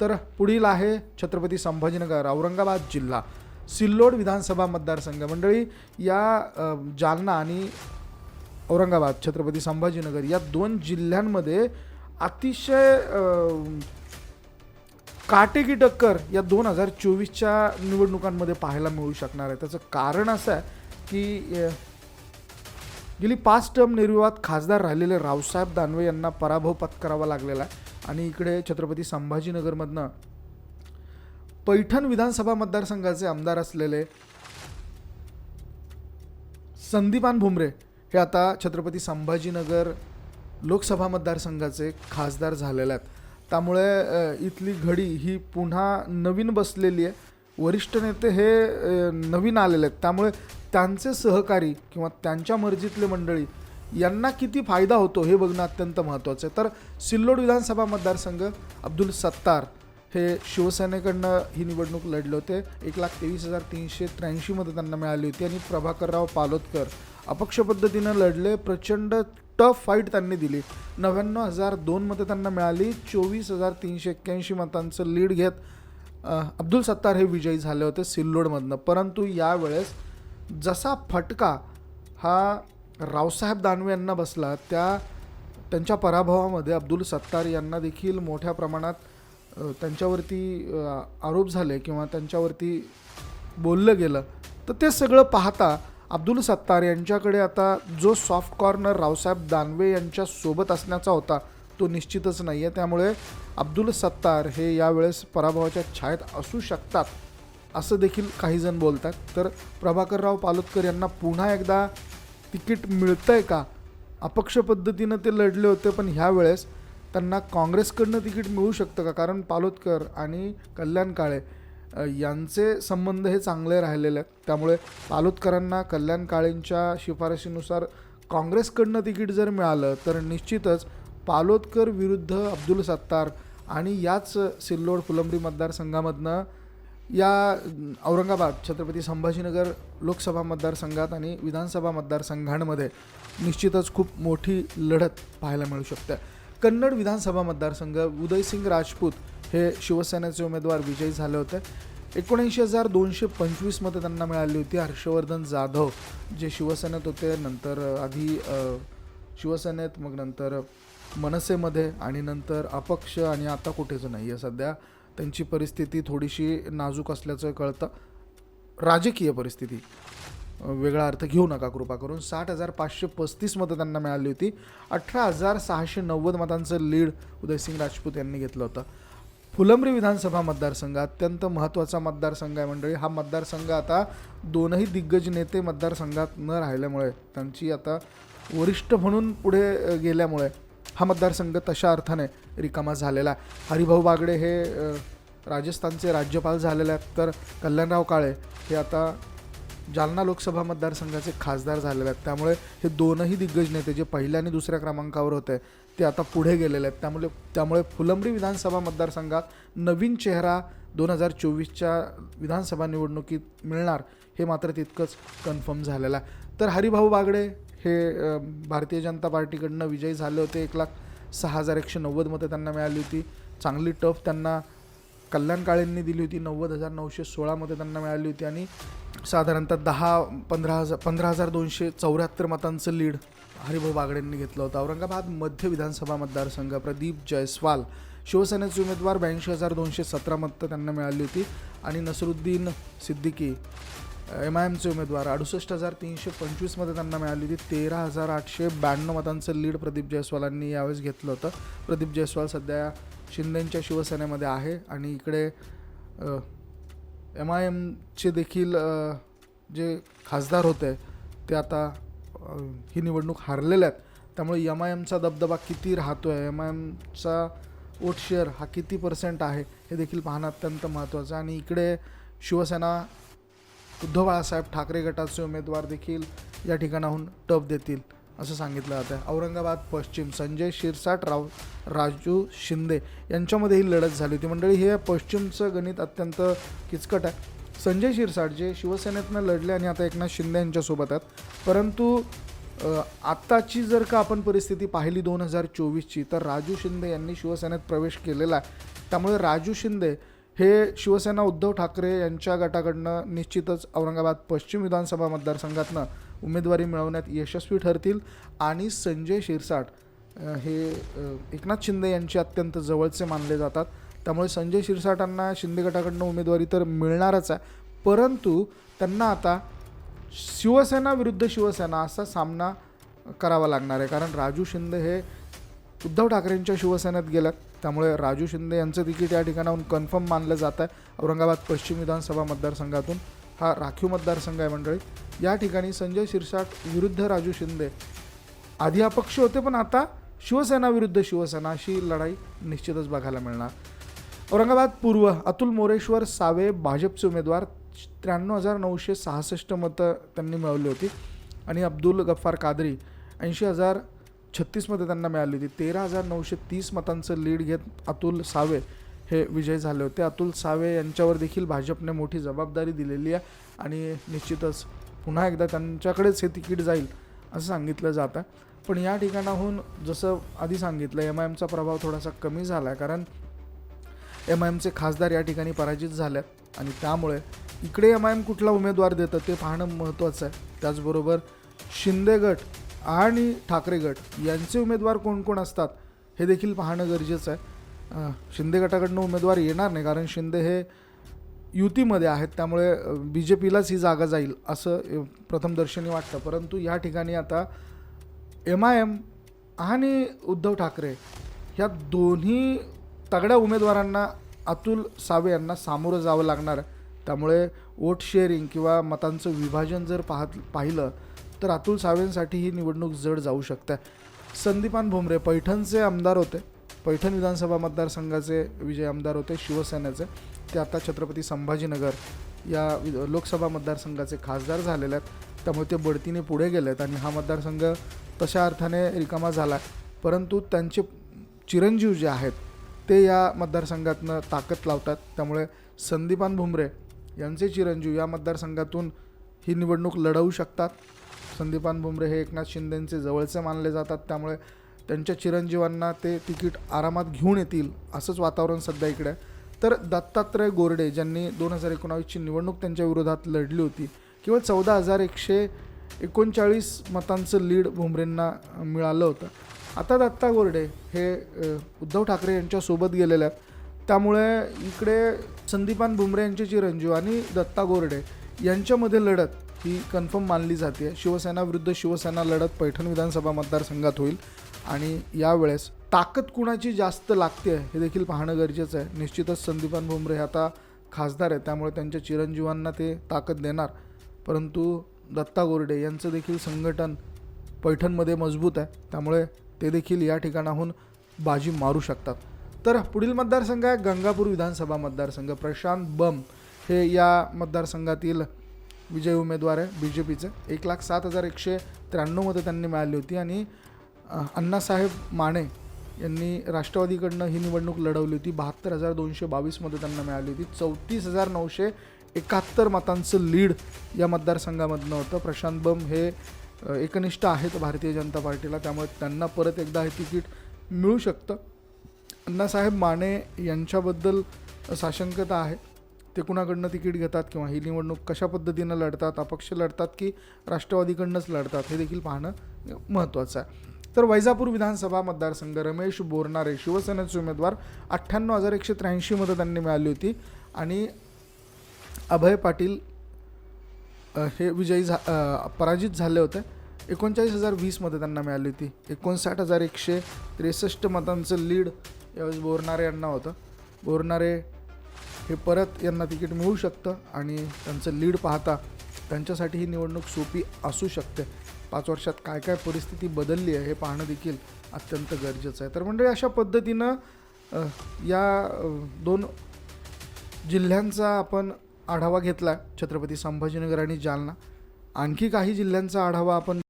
तर पुढील आहे छत्रपती संभाजीनगर औरंगाबाद जिल्हा. सिल्लोड विधानसभा मतदारसंघ मंडळी या जालना आणि औरंगाबाद छत्रपती संभाजीनगर या दोन जिल्ह्यांमध्ये अतिशय काटेकी टक्कर या दोन हजार चोवीसच्या निवडणुकांमध्ये पाहायला मिळू शकणार आहे. त्याचं कारण असं आहे की गेली पाच टर्म निर्विवाद खासदार राहिलेले रावसाहेब दानवे यांना पराभव पत्करावा लागलेला आहे. आणि इकडे छत्रपती संभाजीनगरमधनं पैठण विधानसभा मतदारसंघाचे आमदार असलेले संदीपान भुमरे हे आता छत्रपती संभाजीनगर लोकसभा मतदारसंघाचे खासदार झालेले आहेत. त्यामुळे इथली घडी ही पुन्हा नवीन बसलेली आहे. वरिष्ठ नेते हे नवीन आलेले आहेत. त्यामुळे त्यांचे सहकारी किंवा त्यांच्या मर्जीतले मंडळी यांना किती फायदा होतो हे बघणं अत्यंत महत्त्वाचं आहे. तर सिल्लोड विधानसभा मतदारसंघ अब्दुल सत्तार हे शिवसेनेकडनं ही निवडणूक लढले होते. एक लाख तेवीस हजार तीनशे त्र्याऐंशी मतं त्यांना मिळाली होती आणि प्रभाकरराव पालोदकर अपक्ष पद्धतीनं लढले. प्रचंड टफ फाईट त्यांनी दिली. नव्याण्णव हजार दोन मतं त्यांना मिळाली. चोवीस हजार तीनशे एक्क्याऐंशी मतांचं लीड घेत अब्दुल सत्तार हे विजयी झाले होते सिल्लोडमधनं. परंतु यावेळेस जसा फटका हा रावसाहेब दानवे यांना बसला त्या त्यांच्या पराभवामध्ये अब्दुल सत्तार यांना देखील मोठ्या प्रमाणात त्यांच्यावरती आरोप झाले किंवा त्यांच्यावरती बोललं गेलं. तर ते सगळं पाहता अब्दुल सत्तार यांच्याकडे आता जो सॉफ्ट कॉर्नर रावसाहेब दानवे यांच्या सोबत असण्याचा होता तो निश्चितच नाही आहे त्यामुळे अब्दुल सत्तार हे यावेळेस पराभवाच्या छायेत असू शकतात असं देखील काही जण बोलतात. तर प्रभाकरराव पालोदकर यांना पुन्हा एकदा तिकीट मिळतंय का? अपक्ष पद्धतीनं ते लढले होते पण ह्या वेळेस त्यांना काँग्रेसकडनं तिकीट मिळू शकतं का? कारण पालोदकर आणि कल्याण काळे यांचे संबंध हे चांगले राहिलेले आहेत. त्यामुळे पालोदकरांना कल्याण काळेंच्या शिफारशीनुसार काँग्रेसकडनं तिकीट जर मिळालं तर निश्चितच पालोदकर विरुद्ध अब्दुल सत्तार आणि याच सिल्लोड फुलंब्री मतदारसंघामधनं या औरंगाबाद छत्रपती संभाजीनगर लोकसभा मतदारसंघात आणि विधानसभा मतदारसंघांमध्ये निश्चितच खूप मोठी लढत पाहायला मिळू शकते. कन्नड विधानसभा मतदारसंघ उदयसिंग राजपूत हे शिवसेनेचे उमेदवार विजयी झाले होते. एकोणऐंशी हजार दोनशे पंचवीस मतं त्यांना मिळाली होती. हर्षवर्धन जाधव जे शिवसेनेत होते नंतर आधी शिवसेनेत मग नंतर मनसेमध्ये आणि नंतर अपक्ष आणि आता कुठेच नाही आहे सध्या. त्यांची परिस्थिती थोडीशी नाजूक असल्याचं कळतं. राजकीय परिस्थिती. वेगळा अर्थ घेऊ नका कृपा करून. साठ हजार पाचशे पस्तीस मतं त्यांना मिळाली होती. अठरा हजार सहाशे नव्वद मतांचं लीड उदयसिंग राजपूत यांनी घेतलं होतं. फुलंब्री विधानसभा मतदारसंघ अत्यंत महत्त्वाचा मतदारसंघ आहे मंडळी. हा मतदारसंघ आता दोनही दिग्गज नेते मतदारसंघात न राहिल्यामुळे त्यांची आता वरिष्ठ म्हणून पुढे गेल्यामुळे हा मतदारसंघ तशा अर्थाने रिकामा झालेला आहे. हरिभाऊ बागडे हे राजस्थानचे राज्यपाल झालेले आहेत. तर कल्याणराव काळे हे आता जालना लोकसभा मतदारसंघाचे खासदार झालेले आहेत. त्यामुळे हे दोनही दिग्गज नेते जे पहिल्या आणि दुसऱ्या क्रमांकावर होते ते आता पुढे गेलेले आहेत. त्यामुळे त्यामुळे फुलंब्री विधानसभा मतदारसंघात नवीन चेहरा दोन हजार चोवीसच्या विधानसभा निवडणुकीत मिळणार हे मात्र तितकंच कन्फर्म झालेलं आहे. तर हरिभाऊ बागडे हे भारतीय जनता पार्टीकडनं विजयी झाले होते. एक लाख सहा हजार एकशे नव्वद मतं त्यांना मिळाली होती. चांगली टफ त्यांना कल्याण काळेंनी दिली होती. नव्वद हजार नऊशे सोळामध्ये त्यांना मिळाली होती. आणि साधारणतः दहा पंधरा हजार पंधरा हजार दोनशे चौऱ्याहत्तर मतांचं लीड हरिभाऊ बागडेंनी घेतलं होतं. औरंगाबाद मध्य विधानसभा मतदारसंघ प्रदीप जयस्वाल शिवसेनेचे उमेदवार ब्याऐंशी हजार दोनशे सतरा मतं त्यांना मिळाली होती. आणि नसरुद्दीन सिद्दीकी एम आय एमचे उमेदवार अडुसष्ट हजार तीनशे पंचवीस त्यांना मिळाली होती. तेरा हजार आठशे ब्याण्णव मतांचं लीड प्रदीप जयस्वालांनी यावेळेस घेतलं होतं. प्रदीप जयस्वाल सध्या शिंदेंच्या शिवसेनेमध्ये आहे आणि इकडे एम आय एमचे देखील जे खासदार होते ते आता ही निवडणूक हारलेले आहेत. त्यामुळे एम आय एमचा दबदबा किती राहतो आहे एम आय एमचा वोट शेअर हा किती पर्सेंट आहे हे देखील पाहणं अत्यंत महत्त्वाचं आहे. आणि इकडे शिवसेना उद्धव बाळासाहेब ठाकरे गटाचे उमेदवार देखील या ठिकाणाहून टप देतील असं सांगितलं जातं औरंगाबाद पश्चिम संजय शिरसाट राव राजू शिंदे यांच्यामध्ये ही लढत झाली होती. मंडळी हे पश्चिमचं गणित अत्यंत किचकट आहे. संजय शिरसाट जे शिवसेनेतनं लढले आणि आता एकनाथ शिंदे यांच्यासोबत आहेत. परंतु आत्ताची जर का आपण परिस्थिती पाहिली दोन हजार चोवीसची तर राजू शिंदे यांनी शिवसेनेत प्रवेश केलेला आहे. त्यामुळे राजू शिंदे हे शिवसेना उद्धव ठाकरे यांच्या गटाकडनं निश्चितच औरंगाबाद पश्चिम विधानसभा मतदारसंघातनं उमेदवारी मिळवण्यात यशस्वी ठरतील. आणि संजय शिरसाट हे एकनाथ शिंदे यांचे अत्यंत जवळचे मानले जातात. त्यामुळे संजय शिरसाटांना शिंदे गटाकडनं उमेदवारी तर मिळणारच आहे. परंतु त्यांना आता शिवसेना विरुद्ध शिवसेना असा सामना करावा लागणार आहे. कारण राजू शिंदे हे उद्धव ठाकरेंच्या शिवसेनेत गेल्यात त्यामुळे राजू शिंदे यांचं तिकीट या ठिकाणाहून कन्फर्म मानलं जात आहे. औरंगाबाद पश्चिम विधानसभा मतदारसंघातून हा राखीव मतदारसंघ आहे मंडळी. या ठिकाणी संजय शिरसाट विरुद्ध राजू शिंदे. आधी अपक्ष होते पण आता शिवसेना विरुद्ध शिवसेना अशी लढाई निश्चितच बघायला मिळणार. औरंगाबाद पूर्व अतुल मोरेश्वर सावे भाजपचे उमेदवार त्र्याण्णव हजार नऊशे सहासष्ट मतं त्यांनी मिळवली होती. आणि अब्दुल गफ्फार कादरी ऐंशी हजार छत्तीस त्यांना मिळाली होती. तेरा हजार नऊशे तीस मतांचं लीड घेत अतुल सावे हे विजय झाले होते. अतुल सावे यांच्यावर देखील भाजपने मोठी जबाबदारी दिलेली आहे आणि निश्चितच पुन्हा एकदा त्यांच्याकडेच हे तिकीट जाईल असं सांगितलं जातं. पण या ठिकाणाहून जसं आधी सांगितलं एम आय एमचा प्रभाव थोडासा कमी झाला आहे कारण एम आय एमचे खासदार या ठिकाणी पराजित झाले आणि त्यामुळे इकडे एम आय एम कुठला उमेदवार देतं ते पाहणं महत्त्वाचं आहे. त्याचबरोबर शिंदे गट आणि ठाकरे गट यांचे उमेदवार कोण कोण असतात हे देखील पाहणं गरजेचं आहे. शिंदे गटाकडनं उमेदवार येणार नाही कारण शिंदे हे युतीमध्ये आहेत त्यामुळे बी जे पीलाच ही जागा जाईल असं प्रथमदर्शनी वाटतं. परंतु या ठिकाणी आता एम आय एम आणि उद्धव ठाकरे ह्या दोन्ही तगड्या उमेदवारांना अतुल सावे यांना सामोरं जावं लागणार त्यामुळे वोट शेअरिंग किंवा मतांचं विभाजन जर पाहत पाहिलं तर अतुल सावेंसाठी ही निवडणूक जड जाऊ शकते. संदीपान भुमरे पैठणचे आमदार होते. पैठण विधानसभा मतदारसंघाचे विजय आमदार होते शिवसेनेचे. ते आता छत्रपती संभाजीनगर या वि- लोकसभा मतदारसंघाचे खासदार झालेले आहेत. त्यामुळे ते बढतीने पुढे गेले आहेत आणि हा मतदारसंघ तशा अर्थाने रिकामा झाला आहे परंतु त्यांचे चिरंजीव जे आहेत ते या मतदारसंघातनं ताकद लावतात. त्यामुळे संदीपान भुमरे यांचे चिरंजीव या मतदारसंघातून ही निवडणूक लढवू शकतात. संदीपान बुमरे हे एकनाथ शिंदेंचे जवळचे मानले जातात. त्यामुळे त्यांच्या चिरंजीवांना ते तिकीट आरामात घेऊन येतील असंच वातावरण सध्या इकडे तर दत्तात्रय गोरडे ज्यांनी दोन हजार एकोणावीसची निवडणूक त्यांच्या विरोधात लढली होती केवळ चौदा हजार एकशे एकोणचाळीस मतांचं लीड भुमरेंना मिळालं होतं. आता दत्ता गोरडे हे उद्धव ठाकरे यांच्यासोबत गेलेले आहेत. त्यामुळे इकडे संदीपान भुमरे यांचे चिरंजीव आणि दत्ता गोरडे यांच्यामध्ये लढत ही कन्फर्म मानली जाते. शिवसेना विरुद्ध शिवसेना लढत पैठण विधानसभा मतदारसंघात होईल आणि यावेळेस ताकद कुणाची जास्त लागते हे देखील पाहणं गरजेचं आहे. निश्चितच संदीपान भुमरे हे आता खासदार आहे त्यामुळे त्यांच्या चिरंजीवांना ते ताकद देणार. परंतु दत्ता गोरडे यांचं देखील संघटन पैठणमध्ये मजबूत आहे त्यामुळे ते देखील या ठिकाणाहून बाजी मारू शकतात. तर पुढील मतदारसंघ आहे गंगापूर विधानसभा मतदारसंघ. प्रशांत बम हे या मतदारसंघातील विजयी उमेदवार आहे बी जे पीचे एक लाख सात हजार एकशे त्र्याण्णव मतं त्यांनी मिळाली होती आणि अण्णासाहेब माने यांनी राष्ट्रवादीकडनं ही निवडणूक लढवली होती. बहात्तर हजार दोनशे बावीस मतं त्यांना मिळाली होती. चौतीस हजार नऊशे एकाहत्तर मतांचं लीड या मतदारसंघामधनं होतं. प्रशांत बम हे एकनिष्ठ आहेत भारतीय जनता पार्टीला. त्यामुळे त्यांना परत एकदा हे तिकीट मिळू शकतं. अण्णासाहेब माने यांच्याबद्दल साशंकता आहे. ते कुणाकडनं तिकीट घेतात किंवा ही निवडणूक कशा पद्धतीनं लढतात अपक्ष लढतात की राष्ट्रवादीकडनंच लढतात हे देखील पाहणं महत्त्वाचं आहे. तर वैजापूर विधानसभा मतदारसंघ रमेश बोरनारे शिवसेनेचे उमेदवार अठ्ठ्याण्णव हजार एकशे त्र्याऐंशी मतं त्यांनी मिळाली होती आणि अभय पाटील हे विजयी झा पराजित झाले होते. एकोणचाळीस हजार वीस मतं त्यांना मिळाली होती. एकोणसाठ हजार एकशे त्रेसष्ट मतांचं लीड यावेळेस बोरनारे यांना होतं. बोरनारे हे परत यांना तिकीट मिळू शकतं आणि त्यांचं लीड पाहता त्यांच्यासाठी ही निवडणूक सोपी असू शकते. पाच वर्षात काय काय परिस्थिती बदलली आहे हे पाहणं देखील अत्यंत गरजेचं आहे. तर म्हणजे अशा पद्धतीनं या दोन जिल्ह्यांचा आपण आढावा घेतला. छत्रपती संभाजीनगर आणि जालना. आणखी काही जिल्ह्यांचा आढावा आपण